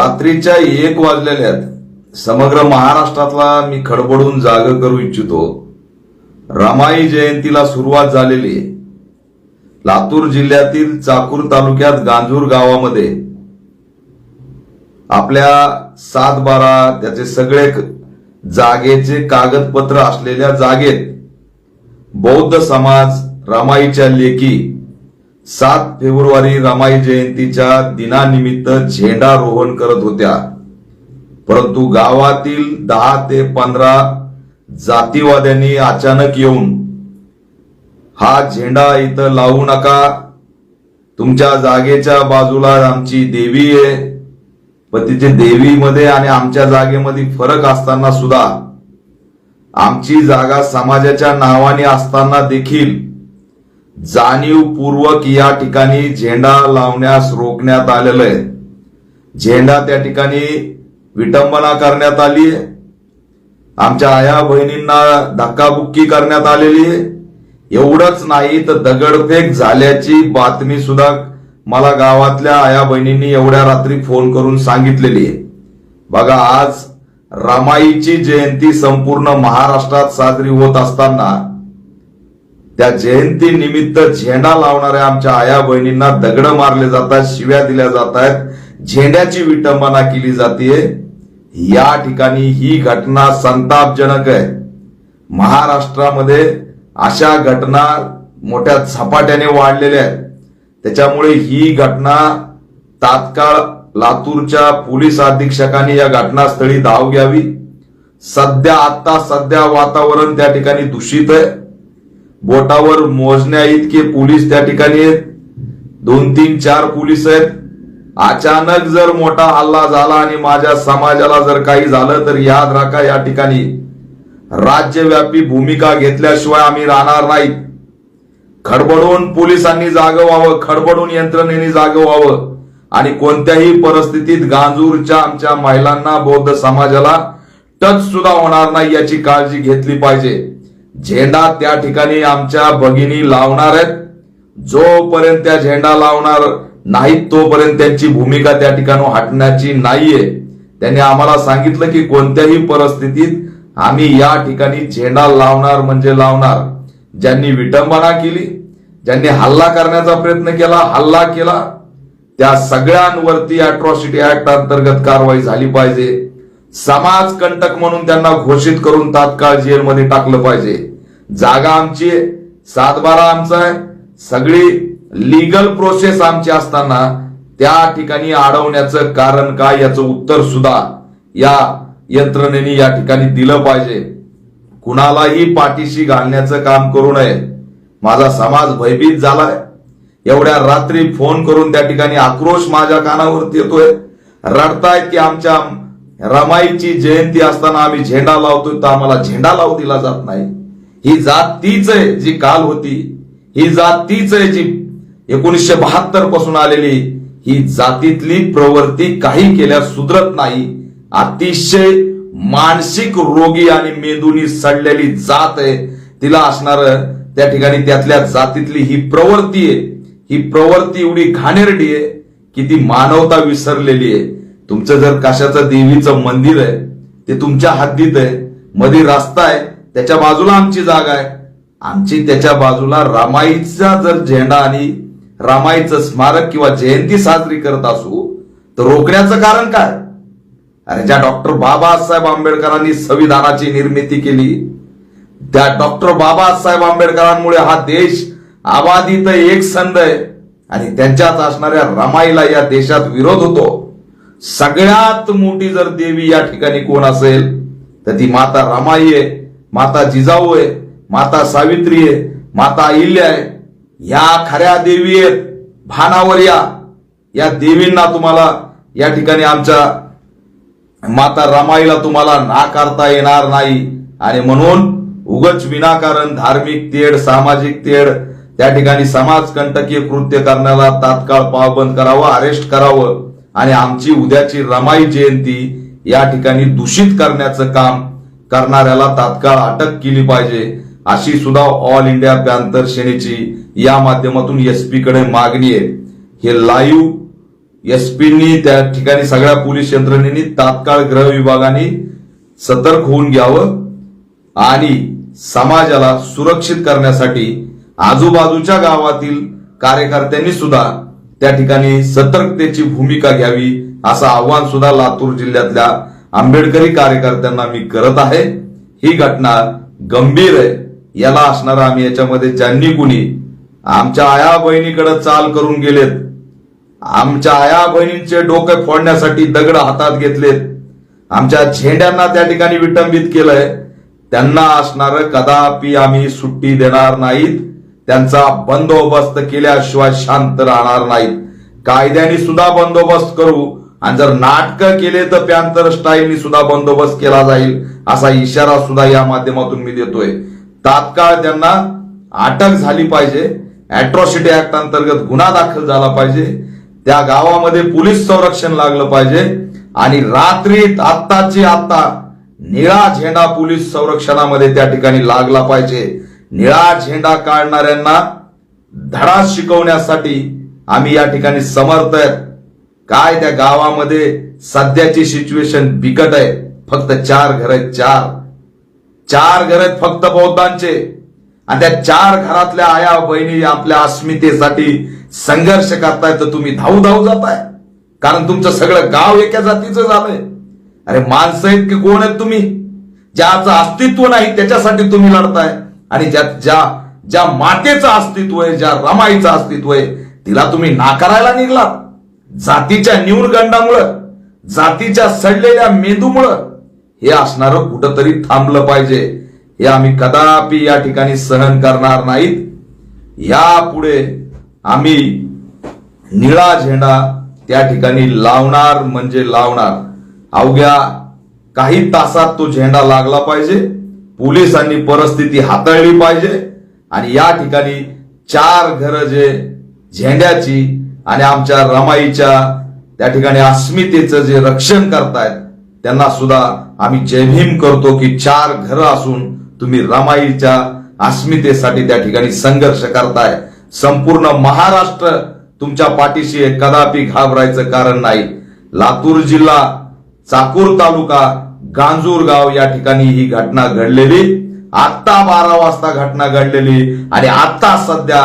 रात्रीच्या एक वाजलेल्यात समग्र महाराष्ट्रातला मी खडबडून जाग करू इच्छितो. रमाई जयंतीला सुरुवात झालेली आहे. लातूर जिल्ह्यातील चाकूर तालुक्यात गांजूर गावामध्ये आपल्या सात बारा त्याचे सगळे जागेचे कागदपत्र असलेल्या जागेत बौद्ध समाज रमाईच्या लेखी सात फेब्रुवारी रमाई जयंतीच्या दिनानिमित्त झेंडारोहण करत होत्या. परंतु गावातील दहा ते पंधरा जातीवाद्यांनी अचानक येऊन हा झेंडा इथं लावू नका. तुमच्या जागेच्या बाजूला आमची देवी आहे. पण तिथे देवीमध्ये आणि आमच्या जागेमध्ये फरक असताना सुद्धा आमची जागा समाजाच्या नावाने असताना देखील जाणीवपूर्वक या ठिकाणी झेंडा लावण्यास रोखण्यात आलेलं आहे. झेंडा त्या ठिकाणी विटंबना करण्यात आली आहे. आमच्या आया बहिणींना धक्काबुक्की करण्यात आलेली आहे. एवढंच नाही तर दगडफेक झाल्याची बातमी सुद्धा मला गावातल्या आया बहिणींनी एवढ्या रात्री फोन करून सांगितलेली आहे. बघा आज रमाईची जयंती संपूर्ण महाराष्ट्रात साजरी होत असताना त्या जयंती निमित्त झेंडा लावणाऱ्या आमच्या आया बहिणींना दगड मारले जातात शिव्या दिल्या जात आहेत झेंड्याची विटंबना केली जाते या ठिकाणी ही घटना संतापजनक आहे. महाराष्ट्रामध्ये अशा घटना मोठ्या झपाट्याने वाढलेल्या आहेत. त्याच्यामुळे ही घटना तात्काळ लातूरच्या पोलीस अधीक्षकांनी या घटनास्थळी धाव घ्यावी. सध्या आता सध्या वातावरण त्या ठिकाणी दूषित आहे. बोटावर मोजण्या इतके पोलीस त्या ठिकाणी आहेत. दोन तीन चार पोलीस आहेत. अचानक जर मोठा हल्ला झाला आणि माझ्या समाजाला जर काही झालं तर याद राखा या ठिकाणी. राज्यव्यापी भूमिका घेतल्याशिवाय आम्ही राहणार नाही. खडबडून पोलिसांनी जागं व्हावं खडबडून यंत्रणेने जागं व्हावं आणि कोणत्याही परिस्थितीत गांजूरच्या आमच्या महिलांना बौद्ध समाजाला टच सुद्धा होणार नाही याची काळजी घेतली पाहिजे. झेंडा त्या ठिकाणी आमच्या भगिनी लावणार आहेत. जोपर्यंत त्या झेंडा लावणार नाहीत तोपर्यंत त्यांची भूमिका त्या ठिकाणी हटण्याची नाहीये. त्यांनी आम्हाला सांगितलं की कोणत्याही परिस्थितीत आम्ही या ठिकाणी झेंडा लावणार म्हणजे लावणार. ज्यांनी विटंबना केली ज्यांनी हल्ला करण्याचा प्रयत्न केला हल्ला केला त्या सगळ्यांवरती अॅट्रॉसिटी ऍक्ट अंतर्गत कारवाई झाली पाहिजे. समाज कंटक म्हणून त्यांना घोषित करून तात्काळ जेलमध्ये टाकलं पाहिजे. जागा आमची आहे सातबारा आमचा आहे. सगळी लिगल प्रोसेस आमची असताना त्या ठिकाणी अडवण्याचं कारण काय याचं उत्तर सुद्धा या यंत्रणेने या ठिकाणी दिलं पाहिजे. कुणालाही पाठीशी घालण्याचं काम करू नये. माझा समाज भयभीत झालाय. एवढ्या रात्री फोन करून त्या ठिकाणी आक्रोश माझ्या कानावरती येतोय. रडतायत की आमच्या रमाईची जयंती असताना आम्ही झेंडा लावतोय तर आम्हाला झेंडा लावू दिला जात नाही. ही जात तीच आहे जी काल होती. ही जात तीच आहे जी एकोणीसशे बहात्तरपासून आलेली. ही जातीतली प्रवृत्ती काही केल्यास सुधरत नाही. अतिशय मानसिक रोगी आणि मेंदूनी सडलेली जात आहे. तिला असणार त्या ठिकाणी त्यातल्या जातीतली ही प्रवृत्ती आहे. ही प्रवृत्ती एवढी घाणेरडी आहे की ती मानवता विसरलेली आहे. तुमचं जर कशाचं देवीचं मंदिर आहे ते तुमच्या हद्दीत आहे मध्ये रस्ता आहे त्याच्या बाजूला आमची जागा आहे. आमची त्याच्या बाजूला रामाईचा जर झेंडा आणि रामाईचं स्मारक किंवा जयंती साजरी करत असू तर रोखण्याचं कारण काय? अरे ज्या डॉक्टर बाबासाहेब आंबेडकरांनी संविधानाची निर्मिती केली त्या डॉक्टर बाबासाहेब आंबेडकरांमुळे हा देश आबादित एक संद आहे. आणि त्यांच्यात असणाऱ्या रमाईला या देशात विरोध होतो. सगळ्यात मोठी जर देवी या ठिकाणी कोण असेल तर ती माता रमाई आहे माता जिजाऊ आहे माता सावित्री आहे माता अहिल्या आहे. या खऱ्या देवी आहेत भानावर या. या देवींना तुम्हाला या ठिकाणी आमच्या माता रमाईला तुम्हाला नाकारता येणार नाही. आणि म्हणून उगच विनाकारण धार्मिक तेढ सामाजिक तेढ त्या ठिकाणी समाजकंटकीय कृत्य करण्याला तात्काळ पावबंद करावं अरेस्ट करावं. आणि आमची उद्याची रमाई जयंती या ठिकाणी दूषित करण्याचं काम करणाऱ्याला तात्काळ अटक केली पाहिजे अशी सुद्धा ऑल इंडिया पॅन्थर सेनेची या माध्यमातून एसपी कडे मागणी आहे. हे लाईव्ह एसपींनी त्या ठिकाणी सगळ्या पोलीस यंत्रणेनी तात्काळ गृह विभागाने सतर्क होऊन घ्यावं आणि समाजाला सुरक्षित करण्यासाठी आजूबाजूच्या गावातील कार्यकर्त्यांनी सुद्धा त्या ठिकाणी सतर्कतेची भूमिका घ्यावी असं आव्हान सुद्धा लातूर जिल्ह्यातल्या आंबेडकरी कार्यकर्त्यांना मी करत आहे. ही घटना गंभीर आहे. याला असणार आम्ही याच्यामध्ये ज्यांनी कुणी आमच्या आया बहिणीकडे चाल करून गेलेत. आमच्या आया बहिणींचे डोके फोडण्यासाठी दगड हातात घेतलेत. आमच्या झेंड्यांना त्या ठिकाणी विटंबित केलंय. त्यांना असणार कदापि आम्ही सुट्टी देणार नाहीत. त्यांचा बंदोबस्त केल्याशिवाय शांत राहणार नाहीत. कायद्याने सुद्धा बंदोबस्त करू आणि जर नाटक केले तर पॅन्थर स्टाईलनी सुद्धा बंदोबस्त केला जाईल असा इशारा सुद्धा या माध्यमातून मी देतोय. तात्काळ त्यांना अटक झाली पाहिजे. अॅट्रॉसिटी ऍक्ट अंतर्गत गुन्हा दाखल झाला पाहिजे. त्या गावामध्ये पोलीस संरक्षण लागलं पाहिजे. आणि रात्रीत आत्ताची आत्ता निळा झेंडा पोलीस संरक्षणामध्ये त्या ठिकाणी लागला पाहिजे. निळा झेंडा काढणाऱ्यांना धडा शिकवण्यासाठी आम्ही या ठिकाणी समर्थ आहेत. काय त्या गावामध्ये सध्याची सिच्युएशन बिकट आहे. फक्त चार घर आहेत चार. चार घर आहेत फक्त बौद्धांचे. आणि त्या चार घरातल्या आया बहिणी आपल्या अस्मितेसाठी संघर्ष करताय तर तुम्ही धाऊ धाऊ जाताय. कारण तुमचं सगळं गाव एका जातीचं झालंय. अरे माणसं आहेत की कोण आहेत तुम्ही? ज्याचं अस्तित्व नाही त्याच्यासाठी तुम्ही लढताय. आणि ज्या ज्या ज्या मातेचं अस्तित्व आहे ज्या रमाईचं अस्तित्व आहे तिला तुम्ही नाकारायला निघलात. जातीच्या न्यूनगंडामुळं जातीच्या सडलेल्या मेंदूमुळं हे असणारं कुठंतरी थांबलं पाहिजे. हे आम्ही कदापि या ठिकाणी सहन करणार नाहीत. यापुढे आम्ही निळा झेंडा त्या ठिकाणी लावणार म्हणजे लावणार. अवघ्या काही तासात तो झेंडा लागला पाहिजे. पोलिसांनी परिस्थिती हाताळली पाहिजे आणि या ठिकाणी चार घरं जे झेंड्याची आणि आमच्या रमाईच्या त्या ठिकाणी अस्मितेचं जे रक्षण करतायत त्यांना सुद्धा आम्ही जयभीम करतो की चार घरं असून तुम्ही रमाईच्या अस्मितेसाठी त्या ठिकाणी संघर्ष करताय. संपूर्ण महाराष्ट्र तुमच्या पाठीशी कदापि घाबरायचं कारण नाही. लातूर जिल्हा चाकूर तालुका गांजूरगाव या ठिकाणी ही घटना घडलेली. आत्ता बारा वाजता घटना घडलेली आणि आता सध्या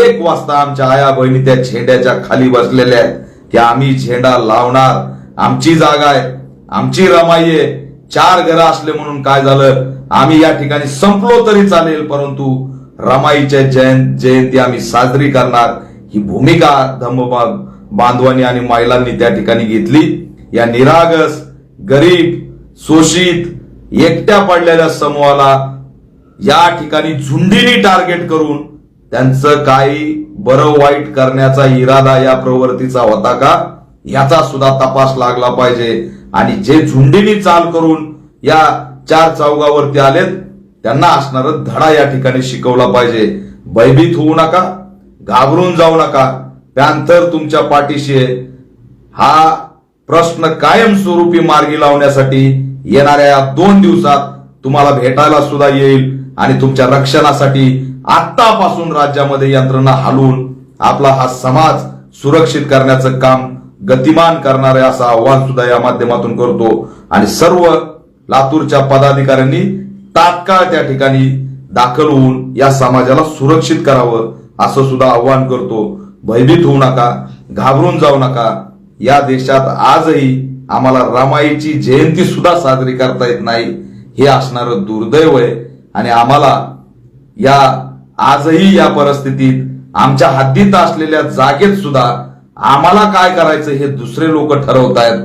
एक वाजता आमच्या आया बहिणी त्या झेंड्याच्या खाली बसलेल्या आहेत. की आम्ही झेंडा लावणार. आमची जागा आहे. आमची रमाई आहे. चार घरं असले म्हणून काय झालं? आम्ही या ठिकाणी संपलो तरी चालेल परंतु रमाईच्या जयंत जयंती आम्ही साजरी करणार. ही भूमिका धम्मबाग बांधवांनी आणि महिलांनी त्या ठिकाणी घेतली. या निरागस गरीब शोषित एकट्या पडलेल्या समूहाला या ठिकाणी झुंडीनी टार्गेट करून त्यांचं काही बरं वाईट करण्याचा इरादा या प्रवृत्तीचा होता का? याचा सुद्धा तपास लागला पाहिजे. आणि जे झुंडीनी चाल करून या चार चौगावरती आलेत त्यांना असणार धडा या ठिकाणी शिकवला पाहिजे. भयभीत होऊ नका घाबरून जाऊ नका. पॅन्थर तुमच्या पाठीशी आहे. हा प्रश्न कायमस्वरूपी मार्गी लावण्यासाठी येणाऱ्या या दोन दिवसात तुम्हाला भेटायला सुद्धा येईल आणि तुमच्या रक्षणासाठी आत्तापासून राज्यामध्ये यंत्रणा हलवून आपला हा समाज सुरक्षित करण्याचं काम गतिमान करणारे असं आव्हान सुद्धा या माध्यमातून करतो. आणि सर्व लातूरच्या पदाधिकाऱ्यांनी तात्काळ त्या ठिकाणी दाखल होऊन या समाजाला सुरक्षित करावं असं सुद्धा आव्हान करतो. भयभीत होऊ नका घाबरून जाऊ नका. या देशात आजही आम्हाला रमाईची जयंती सुद्धा साजरी करता येत नाही हे असणारं दुर्दैव आहे. आणि आम्हाला या आजही या परिस्थितीत आमच्या हद्दीत असलेल्या जागेत सुद्धा आम्हाला काय करायचं हे दुसरे लोक ठरवतायत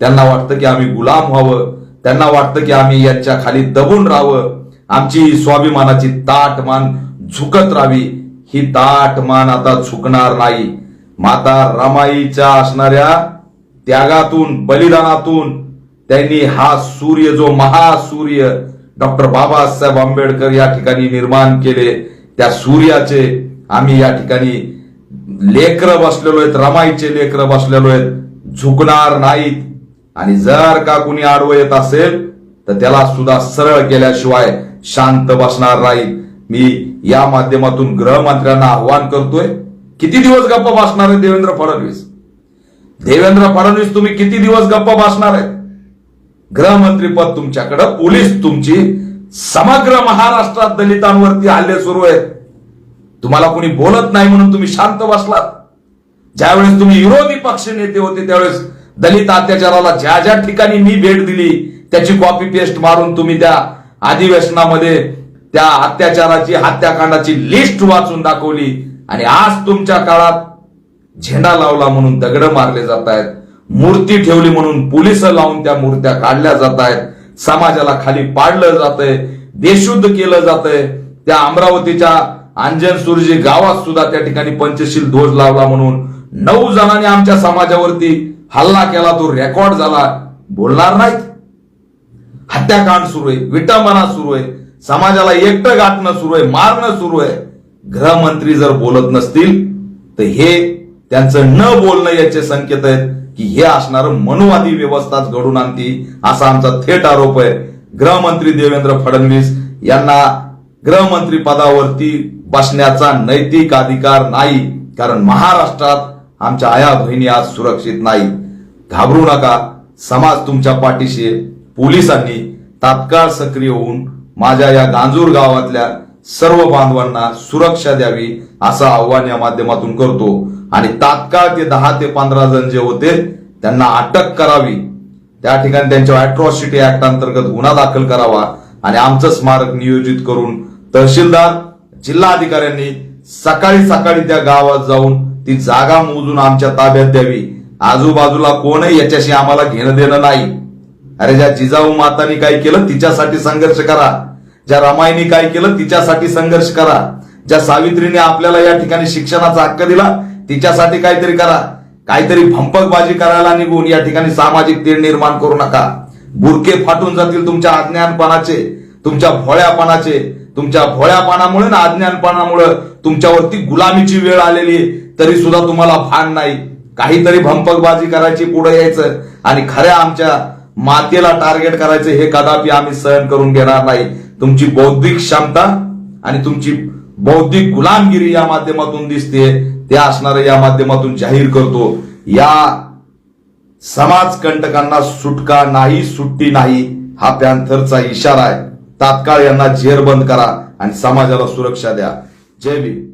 त्यांना वाटतं की आम्ही गुलाम व्हावं त्यांना वाटतं की आम्ही यांच्या खाली दबून राहावं. आमची स्वाभिमानाची ताट मान झुकत राहावी. ही ताट मान आता झुकणार नाही. माता रमाईच्या असणाऱ्या त्यागातून बलिदानातून त्यांनी हा सूर्य जो महासूर्य डॉक्टर बाबासाहेब आंबेडकर या ठिकाणी निर्माण केले त्या सूर्याचे आम्ही या ठिकाणी लेकर बसलेलो आहेत रमाईचे लेकर बसलेलो आहेत झुकणार नाहीत. आणि जर का कुणी आडवं येत असेल तर त्याला सुद्धा सरळ केल्याशिवाय शांत बसणार नाहीत. मी या माध्यमातून गृहमंत्र्यांना आव्हान करतोय किती दिवस गप्प बसणार आहे देवेंद्र फडणवीस? देवेंद्र फडणवीस तुम्ही किती दिवस गप्प बसणार आहे? गृहमंत्रीपद तुमच्याकडं पोलीस तुमची समग्र महाराष्ट्रात दलितांवरती हल्ले सुरू आहेत. तुम्हाला कोणी बोलत नाही म्हणून तुम्ही शांत बसलात. ज्यावेळेस तुम्ही विरोधी पक्ष नेते होते त्यावेळेस दलित अत्याचाराला ज्या ज्या ठिकाणी मी भेट दिली त्याची कॉपी पेस्ट मारून तुम्ही त्या अधिवेशनामध्ये त्या अत्याचाराची हत्याकांडाची लिस्ट वाचून दाखवली. आणि आज तुमच्या काळात झेंडा लावला म्हणून दगड मारले जात आहेत मूर्ती ठेवली म्हणून पोलीस लावून त्या मूर्त्या काढल्या जात आहेत समाजाला खाली पाडलं जातंय बेशुद्ध केलं जातंय. त्या अमरावतीच्या अंजन सुरजी गावात सुद्धा त्या ठिकाणी पंचशील ध्वज लावला म्हणून नऊ जणांनी आमच्या समाजावरती हल्ला केला तो रेकॉर्ड झाला. बोलणार नाहीत. हत्याकांड सुरू आहे विटंबना सुरू आहे समाजाला एकटं गाठणं सुरू आहे मारणं सुरू आहे. गृहमंत्री जर बोलत नसतील तर हे त्यांचं न बोलणं याचे संकेत आहेत की हे असणारं मनुवादी व्यवस्थाच घडून आणती असा आमचा थेट आरोप आहे. गृहमंत्री देवेंद्र फडणवीस यांना गृहमंत्री पदावरती बसण्याचा नैतिक अधिकार नाही कारण महाराष्ट्रात आमच्या आया बहिणी आज सुरक्षित नाही. घाबरू नका समाज तुमच्या पाठीशी पोलिसांनी तात्काळ सक्रिय होऊन माझ्या या गांजूर गावातल्या सर्व बांधवांना सुरक्षा द्यावी असं आव्हान या माध्यमातून करतो. आणि तात्काळ ते दहा ते पंधरा जण जे होते त्यांना अटक करावी. त्या ठिकाणी त्यांच्या अॅट्रॉसिटी ऍक्ट अंतर्गत गुन्हा दाखल करावा. आणि आमचं स्मारक नियोजित करून तहसीलदार जिल्हा अधिकाऱ्यांनी सकाळी सकाळी त्या गावात जाऊन ती जागा मोजून आमच्या ताब्यात द्यावी. आजूबाजूला कोणही याच्याशी आम्हाला घेणं देणं नाही. अरे ज्या जिजाऊ मातानी काय केलं तिच्यासाठी संघर्ष करा. ज्या रमाईनी काय केलं तिच्यासाठी संघर्ष करा. ज्या सावित्रीने आपल्याला या ठिकाणी शिक्षणाचा हक्क दिला तिच्यासाठी काहीतरी करा. काहीतरी भंपकबाजी करायला निघून या ठिकाणी सामाजिक तेढ निर्माण करू नका. बुरके फाटून जातील तुमच्या अज्ञानपणाचे तुमच्या भोळ्यापणाचे. तुमच्या भोळ्यापणामुळे ना अज्ञानपणामुळे तुमच्यावरती गुलामीची वेळ आलेली तरी सुद्धा तुम्हाला भान नाही. काहीतरी भंपकबाजी करायची पुढे यायचं. आणि खऱ्या आमच्या मातेला टार्गेट करायचं हे कदापि आम्ही सहन करून घेणार नाही. तुमची बौद्धिक क्षमता आणि तुमची बौद्धिक गुलामगिरी या माध्यमातून दिसते ते असणार या माध्यमातून जाहीर करतो. या समाज कंटकांना सुटका नाही सुट्टी नाही हा पॅन्थरचा इशारा आहे. तात्काळ यांना झेरबंद करा आणि समाजाला सुरक्षा द्या. जय भीम.